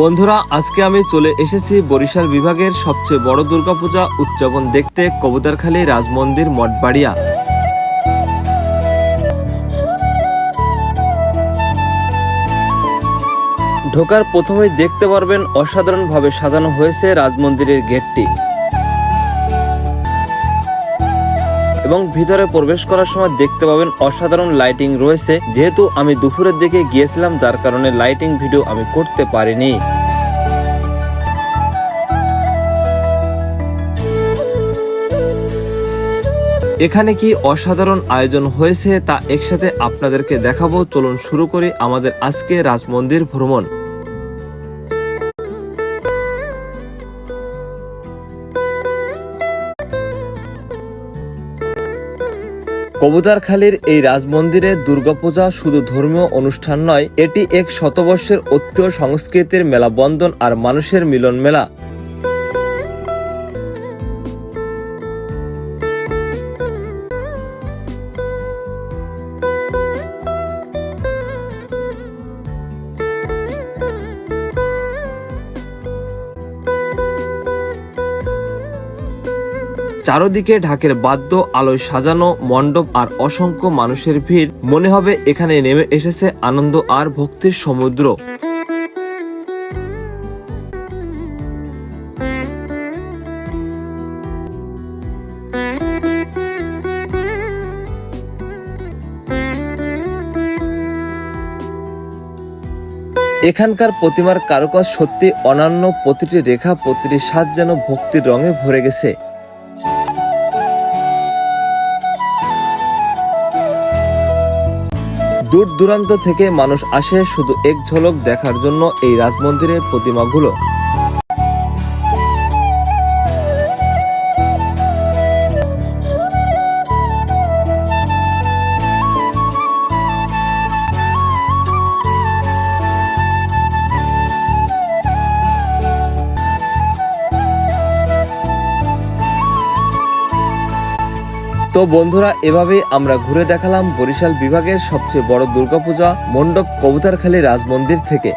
বন্ধুরা, আজকে আমি চলে এসেছি বরিশাল বিভাগের সবচেয়ে বড় দুর্গাপূজা উদযাপন দেখতে কবুতারখালী রাজমন্দির মঠবাড়িয়া। ঢোকার প্রথমেই দেখতে পারবেন, অসাধারণভাবে সাজানো হয়েছে রাজমন্দিরের গেটটি। এবং ভিতরে প্রবেশ করার সময় দেখতে পাবেন অসাধারণ লাইটিং রয়েছে। যেহেতু আমি দুপুরের দিকে গিয়েছিলাম, যার কারণে লাইটিং ভিডিও আমি করতে পারিনি। এখানে কি অসাধারণ আয়োজন হয়েছে তা একসাথে আপনাদেরকে দেখাবো। চলুন শুরু করি আমাদের আজকে রাজমন্দির ভ্রমণ। কবুতারখালীর এই রাজমন্দিরে দুর্গাপূজা শুধু ধর্মীয় অনুষ্ঠান নয়, এটি এক শতবর্ষের ঐতিহ্য সংস্কৃতির মেলাবন্ধন আর মানুষের মিলন মেলা চারদিকে ঢাকের বাদ্য, আলোয় সাজানো, মণ্ডপ আর অসংখ্য মানুষের ভিড়। মনে হবে এখানে নেমে এসেছে আনন্দ আর ভক্তির সমুদ্র। এখানকার প্রতিমার কারুকাজ সত্যি অনন্য, প্রতিটি রেখা, প্রতিটি স্বাদ যেন ভক্তির রঙে ভরে গেছে। দূর দূরান্ত থেকে মানুষ আসে শুধু এক ঝলক দেখার জন্য এই রাজমন্দিরের প্রতিমাগুলো। তো বন্ধুরা, এভাবেই আমরা ঘুরে দেখালাম বরিশাল বিভাগের সবচেয়ে বড় দুর্গাপূজা মণ্ডপ কবুতারখালী রাজমন্দির থেকে।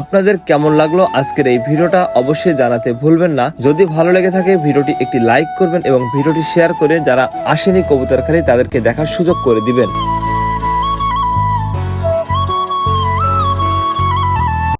আপনাদের কেমন লাগল আজকের এই ভিডিওটা অবশ্যই জানাতে ভুলবেন না। যদি ভালো লেগে থাকে, ভিডিওটি একটি লাইক করবেন এবং ভিডিওটি শেয়ার করে যারা আসেনি কবুতরখালী, তাদেরকে দেখার সুযোগ করে দিবেন।